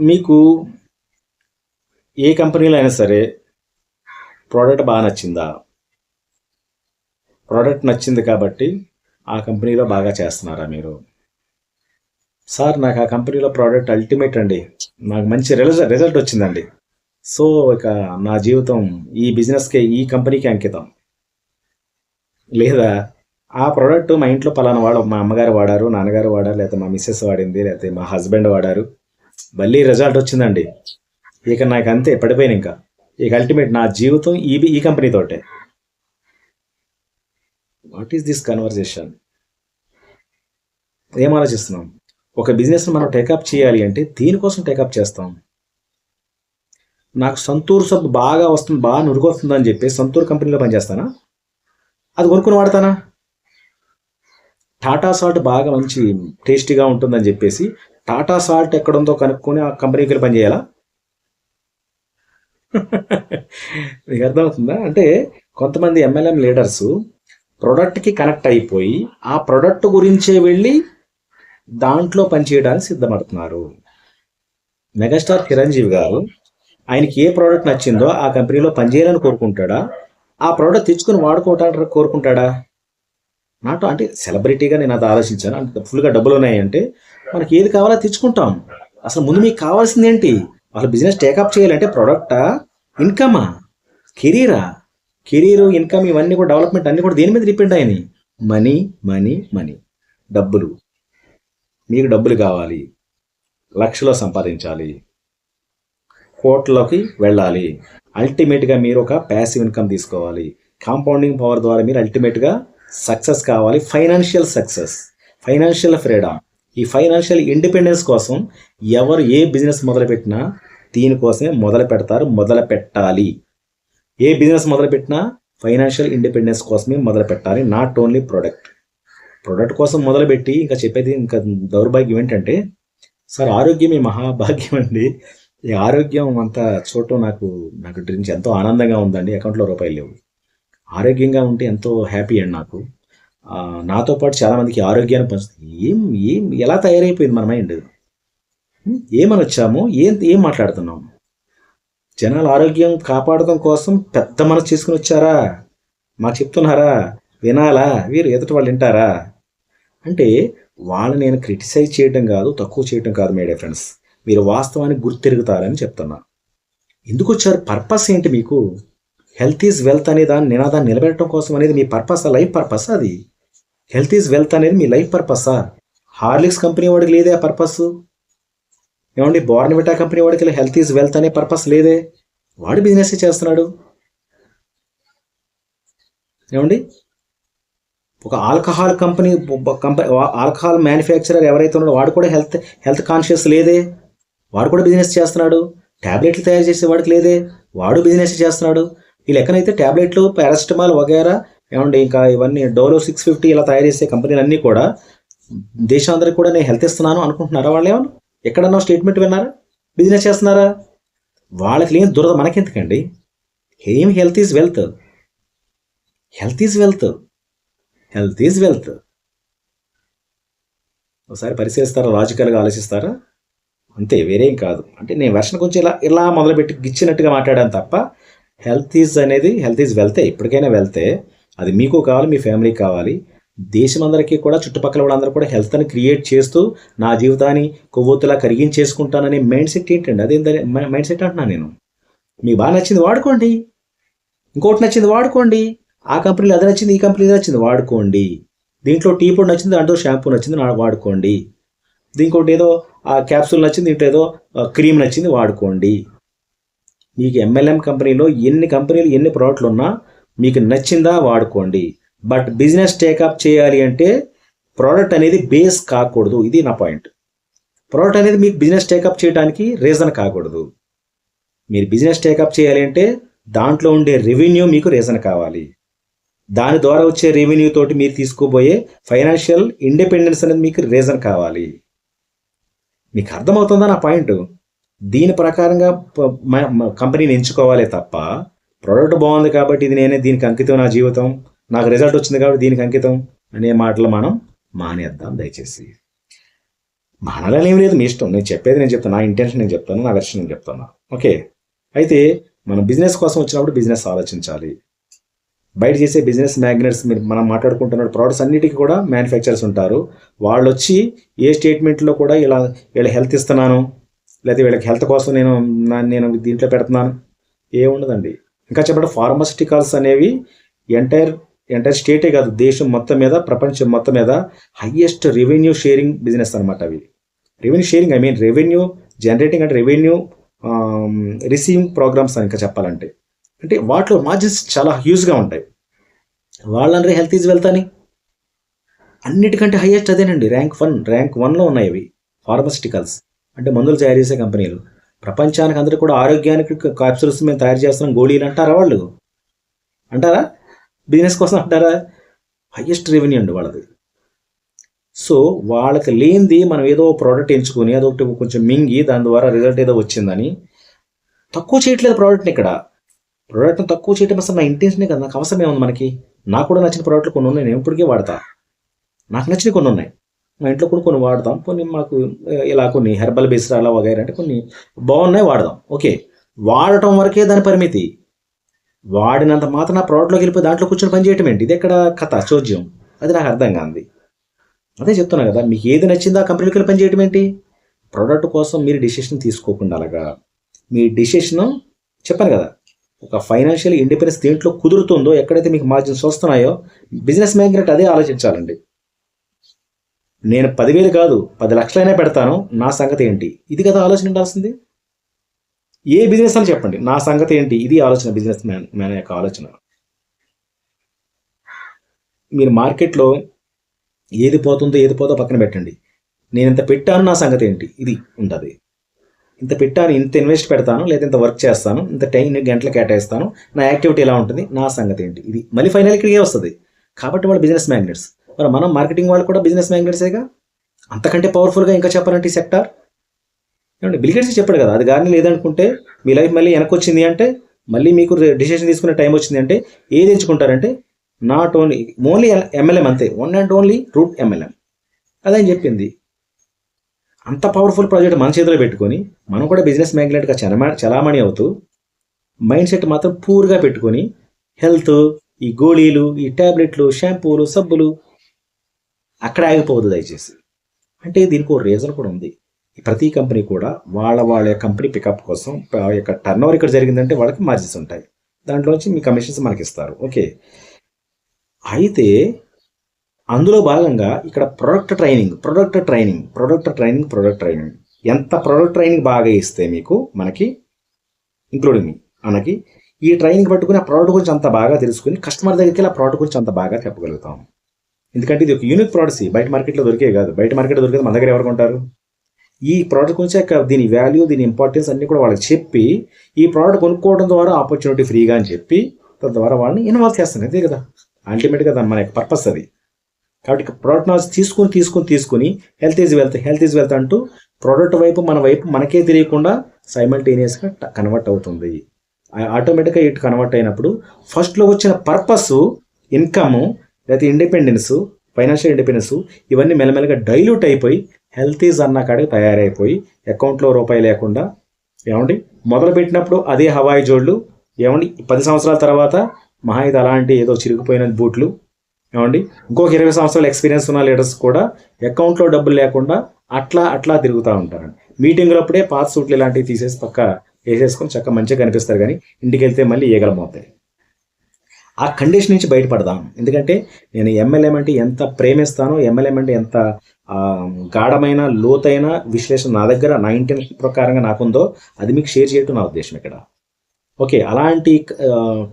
మీకు ఏ కంపెనీలో అయినా సరే ప్రోడక్ట్ బాగా నచ్చిందా? ప్రోడక్ట్ నచ్చింది కాబట్టి ఆ కంపెనీలో బాగా చేస్తున్నారా మీరు? సార్ నాకు ఆ కంపెనీలో ప్రోడక్ట్ అల్టిమేట్ అండి. నాకు మంచి రిజల్ట్ రిజల్ట్ వచ్చిందండి. సో ఇక నా జీవితం ఈ బిజినెస్కే ఈ కంపెనీకి అంకితం. లేదా ఆ ప్రోడక్ట్ మా ఇంట్లో పలానా వాడు మా అమ్మగారు వాడారు నాన్నగారు వాడారు లేకపోతే మా మిస్సెస్ వాడింది లేకపోతే మా హస్బెండ్ వాడారు. మళ్ళీ రిజల్ట్ వచ్చిందండి. ఇక నాకు అంతే పడిపోయాను ఇంకా. ఇక అల్టిమేట్ నా జీవితం ఈ ఈ కంపెనీతోటే వాట్ ఈస్ దిస్ కన్వర్జేషన్ ఏం ఆలోచిస్తున్నాం? ఒక బిజినెస్ మనం టేకప్ చేయాలి అంటే దీనికోసం టేకప్ చేస్తాం. నాకు సంతూర్ సబ్బు బాగా వస్తుంది బాగా నురుకొస్తుందని చెప్పి సంతూర్ కంపెనీలో పనిచేస్తానా? అది కొనుక్కుని వాడతానా? టాటా సాల్ట్ బాగా మంచి టేస్టీగా ఉంటుందని చెప్పేసి టాటా సాల్ట్ ఎక్కడుందో కనుక్కొని ఆ కంపెనీకి వెళ్ళి పనిచేయాలా? మీకు అర్థమవుతుందా? అంటే కొంతమంది ఎంఎల్ఎం లీడర్స్ ప్రోడక్ట్కి కనెక్ట్ అయిపోయి ఆ ప్రోడక్ట్ గురించే వెళ్ళి దాంట్లో పనిచేయడానికి సిద్ధపడుతున్నారు. మెగాస్టార్ చిరంజీవి గారు ఆయనకి ఏ ప్రోడక్ట్ నచ్చిందో ఆ కంపెనీలో పనిచేయాలని కోరుకుంటాడా? ఆ ప్రోడక్ట్ తెచ్చుకొని వాడుకోవటానికి కోరుకుంటాడా? నాట్ అంటే సెలబ్రిటీగా నేను అది ఆలోచించాను. అంటే ఫుల్గా డబ్బులు ఉన్నాయంటే మనకి ఏది కావాలో తెచ్చుకుంటాం. అసలు ముందు మీకు కావాల్సింది ఏంటి వాళ్ళ బిజినెస్ టేకప్ చేయాలంటే ప్రోడక్టా ఇన్కమా కెరీరా కెరీర్ ఇన్కమ్ ఇవన్నీ కూడా డెవలప్మెంట్ అన్నీ కూడా దేని మీద డిపెండ్ అయినాయి? మనీ మనీ మనీ డబ్బులు. మీకు డబ్బులు కావాలి. లక్షలో సంపాదించాలి. కోట్లకి వెళ్ళాలి. అల్టిమేట్గా మీరు ఒక ప్యాసివ్ ఇన్కమ్ తీసుకోవాలి. కాంపౌండింగ్ పవర్ ద్వారా మీరు అల్టిమేట్గా సక్సెస్ కావాలి. ఫైనాన్షియల్ సక్సెస్ ఫైనాన్షియల్ ఫ్రీడమ్ ఈ ఫైనాన్షియల్ ఇండిపెండెన్స్ కోసం ఎవరు ఏ బిజినెస్ మొదలుపెట్టినా దీనికోసమే మొదలు పెడతారు మొదలు పెట్టాలి. ఏ బిజినెస్ మొదలుపెట్టినా ఫైనాన్షియల్ ఇండిపెండెన్స్ కోసమే మొదలు పెట్టాలి నాట్ ఓన్లీ ప్రోడక్ట్ ప్రోడక్ట్ కోసం మొదలుపెట్టి ఇంకా చెప్పేది ఇంకా దౌర్భాగ్యం ఏంటంటే సార్ ఆరోగ్యమే మహాభాగ్యం అండి. ఈ ఆరోగ్యం అంతా చూడటం నాకు నాకు డ్రింక్స్ ఎంతో ఆనందంగా ఉందండి అకౌంట్లో రూపాయలు లేవు. ఆరోగ్యంగా ఉంటే ఎంతో హ్యాపీ అండి నాకు. నాతో పాటు చాలామందికి ఆరోగ్యాన్ని పంచుతుంది. ఏం ఏం ఎలా తయారైపోయింది మన మైండ్? ఏమని వచ్చాము ఏం ఏం మాట్లాడుతున్నాము? జనాల ఆరోగ్యం కాపాడడం కోసం పెద్ద మనసు చేసుకుని వచ్చారా? మాకు చెప్తున్నారా? వినాలా? వీరు ఎదుటి వాళ్ళు వింటారా? అంటే వాళ్ళని నేను క్రిటిసైజ్ చేయడం కాదు తక్కువ చేయడం కాదు మేడే ఫ్రెండ్స్. మీరు వాస్తవానికి గుర్తిరుగుతారని చెప్తున్నా. ఎందుకు వచ్చారు పర్పస్ ఏంటి మీకు? హెల్త్ ఈజ్ వెల్త్ అనే దాన్ని నినాదాన్ని నిలబెట్టడం కోసం అనేది మీ పర్పస్ లైఫ్ పర్పస్ అది. హెల్త్ ఈజ్ వెల్త్ అనేది మీ లైఫ్ పర్పసా హార్లిక్స్ కంపెనీ వాడికి లేదే ఆ పర్పస్ ఏమండి బోర్నవిటా కంపెనీ వాడికి హెల్త్ ఈజ్ వెల్త్ అనే పర్పస్ లేదే? వాడు బిజినెస్ చేస్తున్నాడు? ఏమండి? ఒక alcohol company company alcohol manufacturer ఎవరైతే ఉన్నాడో వాడు కూడా హెల్త్ హెల్త్ కాన్షియస్ లేదే? వాడు కూడా బిజినెస్ చేస్తున్నాడు? ట్యాబ్లెట్లు తయారు చేసే వాడికి లేదే? వాడు బిజినెస్ చేస్తున్నాడు? ఈ లెక్కనైతే ట్యాబ్లెట్లు పారాసిటమాల్ వగేరా ఏమండి ఇంకా ఇవన్నీ డోలో సిక్స్ ఫిఫ్టీ ఇలా తయారు చేసే కంపెనీలన్నీ కూడా దేశాందరికి కూడా నేను హెల్త్ ఇస్తున్నాను అనుకుంటున్నారా వాళ్ళు ఏమన్నా? ఎక్కడన్నా స్టేట్మెంట్ విన్నారా? బిజినెస్ చేస్తున్నారా? వాళ్ళకి లేని దురద మనకెందుకండి? ఏం health is wealth. Health is wealth. Health is wealth. ఒకసారి పరిశీలిస్తారా? లాజికల్గా ఆలోచిస్తారా? అంతే వేరేం కాదు. అంటే నేను వెర్షన్ కొంచెం ఇలా ఇలా మొదలుపెట్టి గిచ్చినట్టుగా మాట్లాడాను తప్ప హెల్త్ ఈజ్ అనేది హెల్త్ ఈజ్ వెళ్తే ఇప్పటికైనా వెళ్తే అది మీకు కావాలి మీ ఫ్యామిలీకి కావాలి. దేశమందరికీ కూడా చుట్టుపక్కల వాళ్ళందరూ కూడా హెల్త్ని క్రియేట్ చేస్తూ నా జీవితాన్ని కొవ్వొత్తులా కరిగించేసుకుంటాననే మైండ్ సెట్ ఏంటండి? అదే మైండ్ సెట్ అంటున్నాను నేను. మీకు బాగా నచ్చింది వాడుకోండి. ఇంకోటి నచ్చింది వాడుకోండి. ఆ కంపెనీలో అది నచ్చింది ఈ కంపెనీలో నచ్చింది వాడుకోండి. దీంట్లో టీ పొడి నచ్చింది దాంట్లో షాంపూ నచ్చింది నా వాడుకోండి. దీనికోటి ఏదో ఆ క్యాప్సూల్ నచ్చింది దీంట్లో ఏదో క్రీమ్ నచ్చింది వాడుకోండి. మీకు ఎంఎల్ఎం కంపెనీలో ఎన్ని కంపెనీలు ఎన్ని ప్రోడక్ట్లు ఉన్నా మీకు నచ్చిందా వాడుకోండి. బట్ బిజినెస్ టేకప్ చేయాలి అంటే ప్రోడక్ట్ అనేది బేస్ కాకూడదు. ఇది నా పాయింట్ ప్రోడక్ట్ అనేది మీకు బిజినెస్ టేకప్ చేయడానికి రీజన్ కాకూడదు. మీరు బిజినెస్ టేకప్ చేయాలి అంటే దాంట్లో ఉండే రెవెన్యూ మీకు రీజన్ కావాలి. దాని ద్వారా వచ్చే రెవెన్యూ తోటి మీరు తీసుకోబోయే ఫైనాన్షియల్ ఇండిపెండెన్స్ అనేది మీకు రీజన్ కావాలి. మీకు అర్థమవుతుందా నా పాయింట్ దీని ప్రకారంగా కంపెనీని ఎంచుకోవాలి తప్ప ప్రోడక్ట్ బాగుంది కాబట్టి ఇది నేనే దీనికి అంకితం నా జీవితం. నాకు రిజల్ట్ వచ్చింది కాబట్టి దీనికి అంకితం అనే మాటలు మనం మానేద్దాం దయచేసి. మానాలని ఏం లేదు మీ ఇష్టం. నేను చెప్పేది నేను చెప్తాను నా ఇంటెన్షన్ నేను చెప్తాను నా వెర్షన్ నేను చెప్తాను ఓకే? అయితే మనం బిజినెస్ కోసం వచ్చినప్పుడు బిజినెస్ ఆలోచించాలి. బయట చేసే బిజినెస్ మ్యాగ్నెట్స్ మీరు మనం మాట్లాడుకుంటున్న ప్రోడక్ట్స్ అన్నిటికీ కూడా మ్యానుఫ్యాక్చరర్స్ ఉంటారు. వాళ్ళు వచ్చి ఏ స్టేట్మెంట్లో కూడా ఇలా వీళ్ళ హెల్త్ ఇస్తున్నాను లేకపోతే వీళ్ళకి హెల్త్ కోసం నేను నేను దీంట్లో పెడుతున్నాను ఏముండదండి. ఇంకా చెప్పండి ఫార్మాసిటికల్స్ అనేవి ఎంటైర్ ఎంటైర్ స్టేటే కాదు దేశం మొత్తం మీద ప్రపంచం మొత్తం మీద హయ్యెస్ట్ రెవెన్యూ షేరింగ్ బిజినెస్ అనమాట అవి. Revenue sharing I mean revenue generating అంటే రెవెన్యూ రిసీవింగ్ ప్రోగ్రామ్స్ అని ఇంకా చెప్పాలంటే. అంటే వాటిలో మార్జిన్స్ చాలా హ్యూజ్గా ఉంటాయి. వాళ్ళందరూ హెల్త్ ఈజ్ వెల్త్ అని. అన్నిటికంటే హైయెస్ట్ అదేనండి ర్యాంక్ వన్ ర్యాంక్ వన్లో ఉన్నాయి అవి ఫార్మాసిటికల్స్ అంటే మందులు తయారు చేసే కంపెనీలు ప్రపంచానికి అందరూ కూడా ఆరోగ్యానికి క్యాప్సూల్స్ మేము తయారు చేస్తున్నాం. గోళీలు అంటారా వాళ్ళు? అంటారా? బిజినెస్ కోసం అంటారా? హయ్యెస్ట్ రెవెన్యూ అండి వాళ్ళది. సో వాళ్ళకి లేనిది మనం ఏదో ప్రోడక్ట్ ఎంచుకొని అదొకటి కొంచెం మింగి దాని ద్వారా రిజల్ట్ ఏదో వచ్చిందని తక్కువ చేయట్లేదు ప్రోడక్ట్ని ఇక్కడ. ప్రోడక్ట్ని తక్కువ చేయడం అసలు నా ఇంటెన్షనే కదా. నాకు అవసరం ఏముంది మనకి? నాకు కూడా నచ్చిన ప్రోడక్ట్లు కొన్ని ఉన్నాయి. నేను ఇప్పటికే వాడతా. నాకు నచ్చినవి కొన్ని ఉన్నాయి. మా ఇంట్లో కూడా కొన్ని వాడతాం. కొన్ని మాకు ఇలా కొన్ని హెర్బల్ బేస్డ్ అలా వగైరా అంటే కొన్ని బాగున్నాయి వాడదాం. ఓకే. వాడటం వరకే దాని పరిమితి. వాడినంత మాత్రం నా ప్రోడక్ట్లోకి వెళ్ళిపోయి దాంట్లో కూర్చొని పని చేయటం ఏంటి? ఇది ఎక్కడ కథ? చోద్యం అది నాకు అర్థం కాంది. అదే చెప్తున్నా కదా మీకు ఏది నచ్చిందో ఆ కంపెనీకి వెళ్ళి పని చేయటం ఏంటి? ప్రోడక్ట్ కోసం మీరు డిసిషన్ తీసుకోకుండా అలాగా. మీ డిసిషన్ చెప్పాను కదా ఒక ఫైనాన్షియల్ ఇండిపెండెన్స్ దేంట్లో కుదురుతుందో ఎక్కడైతే మీకు మార్జిన్స్ వస్తున్నాయో బిజినెస్ మ్యాగ్నెట్ అదే ఆలోచించాలండి. నేను పదివేలు కాదు పది లక్షలైనా పెడతాను. నా సంగతి ఏంటి? ఇది కదా ఆలోచన ఉండాల్సింది? ఏ బిజినెస్ అని చెప్పండి. నా సంగతి ఏంటి? ఇది ఆలోచన బిజినెస్ మ్యాన్ మ్యాన్ యొక్క ఆలోచన. మీరు మార్కెట్లో ఏది పోతుందో ఏది పోతో పక్కన పెట్టండి. నేను ఇంత పెట్టాను నా సంగతి ఏంటి? ఇది ఉంటుంది ఇంత పెట్టాను ఇంత ఇన్వెస్ట్ పెడతాను లేదా ఇంత వర్క్ చేస్తాను ఇంత టైం గంటలు కేటాయిస్తాను నా యాక్టివిటీ ఎలా ఉంటుంది? నా సంగతి ఏంటి? ఇది మళ్ళీ ఫైనల్ ఇక్కడికే వస్తుంది. కాబట్టి వాళ్ళు బిజినెస్ మ్యాగ్నెట్స్ మరి మనం మార్కెటింగ్ వాళ్ళు కూడా బిజినెస్ మ్యాగ్నెట్సేగా అంతకంటే పవర్ఫుల్గా ఇంకా చెప్పాలంటే ఈ సెక్టార్ ఏమంటే బిల్గేట్స్ చెప్పాడు కదా అది కానీ లేదనుకుంటే మీ లైఫ్ మళ్ళీ వెనక్కి వచ్చింది అంటే మళ్ళీ మీకు డిసిషన్ తీసుకునే టైం వచ్చింది అంటే ఏది ఎంచుకుంటారంటే నాట్ ఓన్లీ ఓన్లీ ఎంఎల్ఎం అంతే one and only route MLM అదని చెప్పింది. అంత పవర్ఫుల్ ప్రాజెక్ట్ మన చేతిలో పెట్టుకొని మనం కూడా బిజినెస్ మ్యాగ్నెట్గా చలమా చలామణి అవుతూ మైండ్ సెట్ మాత్రం పూర్గా పెట్టుకొని హెల్త్ ఈ గోళీలు ఈ టాబ్లెట్లు షాంపూలు సబ్బులు అక్కడ ఆగిపోవద్దు దయచేసి. అంటే దీనికి ఒక రీజన్ కూడా ఉంది. ప్రతి కంపెనీ కూడా వాళ్ళ వాళ్ళ కంపెనీ పికప్ కోసం యొక్క టర్న్ ఓవర్ ఇక్కడ జరిగిందంటే వాళ్ళకి మార్జిన్స్ ఉంటాయి. దాంట్లోంచి మీ కమిషన్స్ మనకి ఇస్తారు. ఓకే. అయితే అందులో భాగంగా ఇక్కడ product training product training product training product training ఎంత ప్రొడక్ట్ ట్రైనింగ్ బాగా ఇస్తే మీకు మనకి ఇంక్లూడింగ్ మీ మనకి ఈ ట్రైనింగ్ పట్టుకుని ఆ ప్రోడక్ట్ గురించి అంత బాగా తెలుసుకుని కస్టమర్ దగ్గరికి ఆ ప్రోడక్ట్ గురించి అంత బాగా చెప్పగలుగుతాం. ఎందుకంటే ఇది ఒక యూనిక్ ప్రోడక్ట్స్ బయట మార్కెట్లో దొరికే కాదు. బయట మార్కెట్లో దొరికేది మన దగ్గర ఎవరు కొంటారు ఈ ప్రోడక్ట్ గురించి దీని వాల్యూ దీని ఇంపార్టెన్స్ అన్ని కూడా వాళ్ళకి చెప్పి ఈ ప్రోడక్ట్ కొనుక్కోవడం ద్వారా ఆపర్చునిటీ ఫ్రీగా అని చెప్పి తద్వారా వాళ్ళని ఇన్వాల్వ్ చేస్తాను అంతే కదా? అల్టిమేట్గా దాని మన యొక్క పర్పస్ అది. కాబట్టి ప్రోడక్ట్ నాలెడ్జ్ తీసుకుని తీసుకుని తీసుకుని health is wealth health is wealth అంటూ ప్రోడక్ట్ వైపు మన వైపు మనకే తెలియకుండా సైమల్టేనియస్గా కన్వర్ట్ అవుతుంది. ఆటోమేటిక్గా ఇటు కన్వర్ట్ అయినప్పుడు ఫస్ట్లో వచ్చిన పర్పస్ ఇన్కమ్ లేకపోతే ఇండిపెండెన్స్ ఫైనాన్షియల్ ఇండిపెండెన్స్ ఇవన్నీ మెల్లమెల్లగా డైల్యూట్ అయిపోయి హెల్త్ ఈజ్ అన్న కాడికి తయారైపోయి అకౌంట్లో రూపాయి లేకుండా ఏమండి? మొదలు పెట్టినప్పుడు అదే హవాయి జోడ్లు ఏమండి? పది సంవత్సరాల తర్వాత మహా ఇది అలాంటి ఏదో చిరిగిపోయిన బూట్లు ఏమండి? ఇంకొక ఇరవై సంవత్సరాల ఎక్స్పీరియన్స్ ఉన్న లీడర్స్ కూడా అకౌంట్లో డబ్బులు లేకుండా అట్లా అట్లా తిరుగుతూ ఉంటారండి. మీటింగ్లో అప్పుడే పాత సూట్లు ఇలాంటివి తీసేసి పక్క వేసేసుకొని చక్క మంచిగా కనిపిస్తారు కానీ ఇంటికి వెళ్తే మళ్ళీ ఈగలమవుతాయి ఆ కండిషన్ నుంచి బయటపడదాం. ఎందుకంటే నేను ఎమ్మెల్యే అంటే ఎంత ప్రేమిస్తానో ఎమ్మెల్యే అంటే ఎంత గాఢమైన లోతైన విశ్లేషణ నా దగ్గర నా ఇంటెన్షన్ ప్రకారంగా నాకుందో అది మీకు షేర్ చేయటం నా ఉద్దేశం ఇక్కడ. ఓకే అలాంటి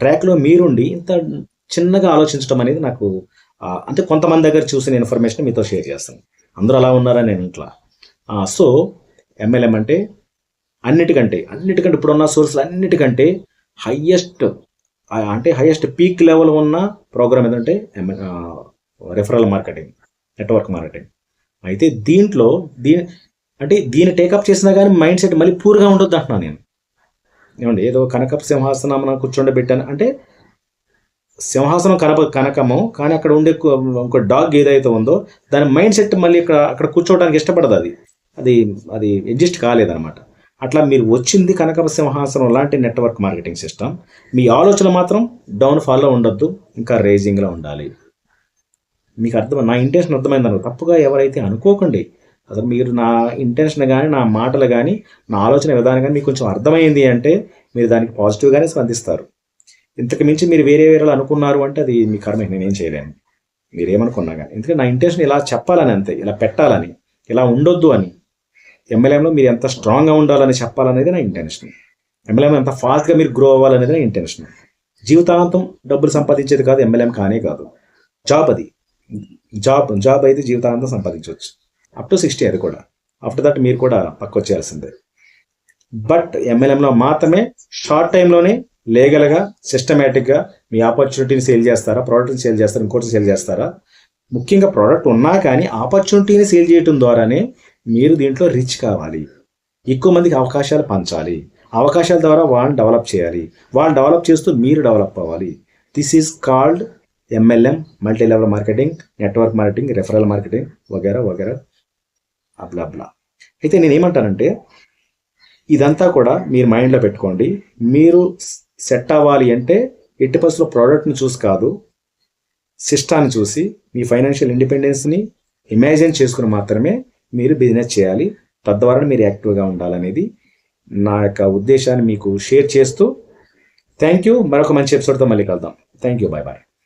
ట్రాక్లో మీరుండి ఇంత చిన్నగా ఆలోచించడం అనేది నాకు అంటే కొంతమంది దగ్గర చూసిన ఇన్ఫర్మేషన్ మీతో షేర్ చేస్తాను. అందరూ అలా ఉన్నారా నేను ఇంట్లో? సో ఎమ్మెల్యే అంటే అన్నిటికంటే అన్నిటికంటే ఇప్పుడున్న సోర్సులు అన్నిటికంటే హయ్యెస్ట్ అంటే హయ్యెస్ట్ పీక్ లెవెల్ ఉన్న ప్రోగ్రామ్ ఏంటంటే రెఫరల్ మార్కెటింగ్ నెట్వర్క్ మార్కెటింగ్ అయితే దీంట్లో దీని అంటే దీన్ని టేకప్ చేసినా కానీ మైండ్ సెట్ మళ్ళీ పూర్గా ఉండొద్దు అంటున్నాను నేను. ఏమండి ఏదో కనక సింహాసనం మనం కూర్చోండబెట్టాను. అంటే సింహాసనం కనప కనకము కానీ అక్కడ ఉండే ఒక ఇంకో డాగ్ ఏదైతే ఉందో దాని మైండ్ సెట్ మళ్ళీ ఇక్కడ అక్కడ కూర్చోవడానికి ఇష్టపడదు అది. అది అది అడ్జస్ట్ కాలేదన్నమాట. అట్లా మీరు వచ్చింది కనక సింహాసనం లాంటి నెట్వర్క్ మార్కెటింగ్ సిస్టమ్. మీ ఆలోచన మాత్రం డౌన్ ఫాల్లో ఉండొద్దు ఇంకా రేజింగ్లో ఉండాలి. మీకు అర్థం నా ఇంటెన్షన్ అర్థమైంది అనుకో. తప్పుగా ఎవరైతే అనుకోకండి అసలు మీరు నా ఇంటెన్షన్ కానీ నా మాటలు కానీ నా ఆలోచన విధానం కానీ మీకు కొంచెం అర్థమైంది అంటే మీరు దానికి పాజిటివ్గానే స్పందిస్తారు. ఇంతకు మించి మీరు వేరే వేరే అనుకున్నారు అంటే అది మీ కర్మ నేనేం చేయలేను. మీరేమనుకున్నా కానీ ఎందుకంటే నా ఇంటెన్షన్ ఇలా చెప్పాలని అంతే ఇలా పెట్టాలని ఇలా ఉండొద్దు అని. ఎంఎల్ఎంలో మీరు ఎంత స్ట్రాంగ్గా ఉండాలని చెప్పాలనేది నా ఇంటెన్షన్ ఎంఎల్ఎం ఎంత ఫాస్ట్గా మీరు గ్రో అవ్వాలనేది నా ఇంటెన్షన్ జీవితాంతం డబ్బులు సంపాదించేది కాదు ఎంఎల్ఎం కానే కాదు. జాబ్ అది. జాబ్ జాబ్ అయితే జీవితాంతం సంపాదించవచ్చు. అప్ టు సిక్స్టీ అది కూడా. ఆఫ్టర్ దట్ మీరు కూడా పక్కొచ్చేయాల్సిందే బట్ ఎంఎల్ఎంలో మాత్రమే షార్ట్ టైంలోనే లీగల్గా సిస్టమేటిక్గా మీ ఆపర్చునిటీని సేల్ చేస్తారా ప్రోడక్ట్ని సేల్ చేస్తారా ఇంకోటి సేల్ చేస్తారా? ముఖ్యంగా ప్రోడక్ట్ ఉన్నా కానీ ఆపర్చునిటీని సేల్ చేయడం ద్వారానే మీరు దీంట్లో రిచ్ కావాలి. ఎక్కువ మందికి అవకాశాలు పంచాలి. అవకాశాల ద్వారా వాళ్ళని డెవలప్ చేయాలి. వాళ్ళు డెవలప్ చేస్తూ మీరు డెవలప్ అవ్వాలి. This is called MLM multi level marketing network marketing referral marketing వగేరా వగేరా అబ్లా అబ్లా అయితే నేను ఏమంటానంటే ఇదంతా కూడా మీరు మైండ్లో పెట్టుకోండి. మీరు సెట్ అవ్వాలి అంటే ఎట్టి పరిస్థితుల్లో ప్రోడక్ట్ని చూసి కాదు సిస్టాన్ని చూసి మీ ఫైనాన్షియల్ ఇండిపెండెన్స్ని ఇమాజిన్ చేసుకుని మాత్రమే మీరు బిజినెస్ చేయాలి. తద్వారా మీరు యాక్టివ్గా ఉండాలనేది నా యొక్క ఉద్దేశాన్ని మీకు షేర్ చేస్తూ థ్యాంక్ యూ మరొక మంచి ఎపిసోడ్తో మళ్ళీ కలుద్దాం. Thank you bye bye